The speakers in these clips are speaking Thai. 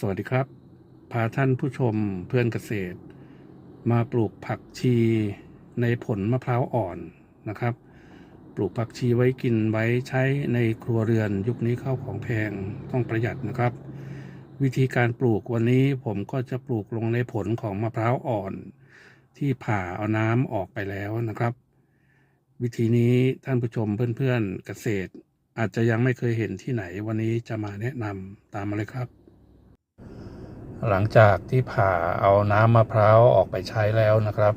สวัสดีครับ พาท่านผู้ชมเพื่อนเกษตร มาปลูกผักชีในผลมะพร้าวอ่อนนะครับ ปลูกผักชีไว้กินไว้ใช้ในครัวเรือนยุคนี้ข้าวของแพงต้องประหยัดนะครับ วิธีการปลูกวันนี้ผมก็จะปลูกลงในผลของมะพร้าวอ่อน ที่ผ่าเอาน้ำออกไปแล้วนะครับ วิธีนี้ท่านผู้ชมเพื่อนๆเกษตร อาจจะยังไม่เคยเห็นที่ไหนวันนี้จะมาแนะนำตามมาเลยครับ หลังจากที่ผ่าเอาน้ำมะพร้าวออกไปใช้แล้วนะครับ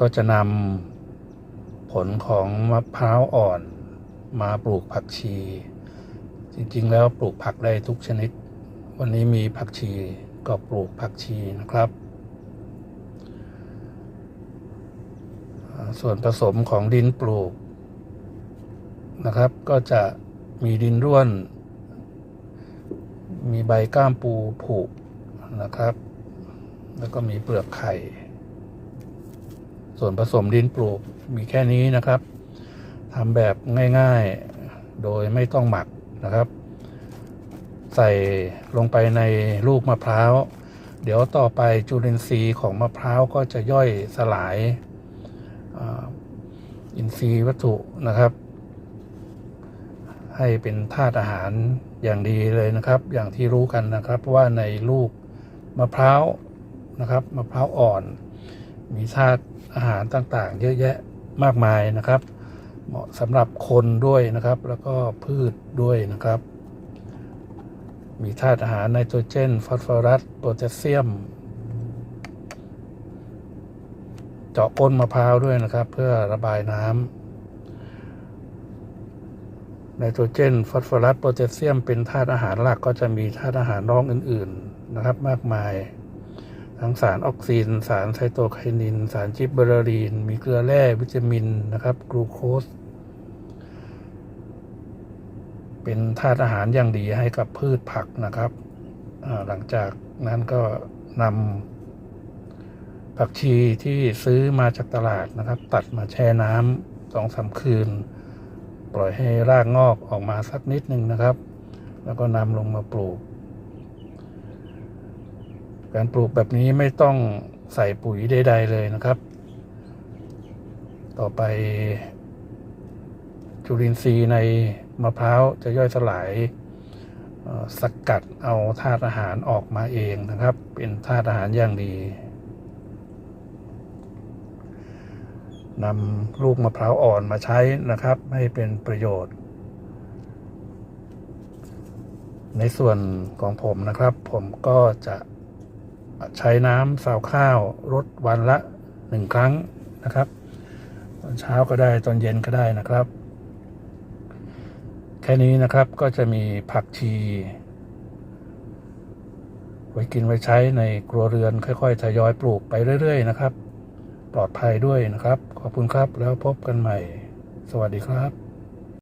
ก็จะนำผลของมะพร้าวอ่อนมาปลูกผักชี จริงๆ แล้วปลูกผักได้ทุกชนิด วันนี้มีผักชีก็ปลูกผักชีนะครับ ส่วนผสมของดินปลูกนะครับ ก็จะมีดินร่วน มีใบก้ามปูผุ นะครับ แล้วก็มีเปลือกไข่ ส่วนผสมดินปลูกมีแค่นี้นะครับทำแบบง่ายๆโดยไม่ต้องหมักนะครับ ใส่ลงไปในลูกมะพร้าว เดี๋ยวต่อไปจุลินทรีย์ของมะพร้าวก็จะย่อยสลายอินทรีย์วัตถุนะครับ ให้เป็นธาตุอาหารอย่างดีเลยนะครับ อย่างที่รู้กันนะครับว่าในลูก มะพร้าวนะครับมะพร้าวอ่อน มีธาตุอาหารต่างๆ เยอะแยะมากมายนะครับ เหมาะสำหรับคนด้วยนะครับ แล้วก็พืชด้วยนะครับ มีธาตุอาหารไนโตรเจน ฟอสฟอรัสโพแทสเซียม เจาะก้นมะพร้าวด้วยนะครับ เพื่อระบายน้ำไนโตรเจน ฟอสฟอรัส โพแทสเซียม เป็นธาตุอาหารหลักก็จะมีธาตุอาหารรองอื่นๆ นะครับมากมาย ทั้งสารออกซิน สารไซโตไคนิน สารจิบเบอร์รีน มีเกลือแร่วิตามินนะครับกลูโคส เป็นธาตุอาหารอย่างดีให้กับพืชผักนะครับ หลังจากนั้นก็นำผักชีที่ซื้อมาจากตลาดนะครับ ตัดมาแช่น้ำสองสามคืน ปล่อยให้รากงอกออกมาสักนิดหนึ่งนะครับ แล้วก็นำลงมาปลูก การปลูกแบบนี้ไม่ต้องใส่ปุ๋ยใดๆเลยนะครับ ต่อไป จุลินทรีย์ในมะพร้าวจะย่อยสลายเอ่อสกัดเอาธาตุอาหารออกมาเองนะครับ เป็นธาตุอาหารอย่างดีนำลูกมะพร้าวอ่อนมาใช้นะครับ ให้เป็นประโยชน์ ในส่วนของผมนะครับ ผมก็จะ ใช้น้ำสาวข้าวรดวันละหนึ่งครั้งนะครับ ตอนเช้าก็ได้ตอนเย็นก็ได้นะครับ แค่นี้นะครับก็จะมีผักชี ไว้กินไว้ใช้ในครัวเรือนค่อยๆทยอยปลูกไปเรื่อย ๆ นะครับ ปลอดภัยด้วยนะครับ ขอบคุณครับแล้วพบกันใหม่ สวัสดีครับ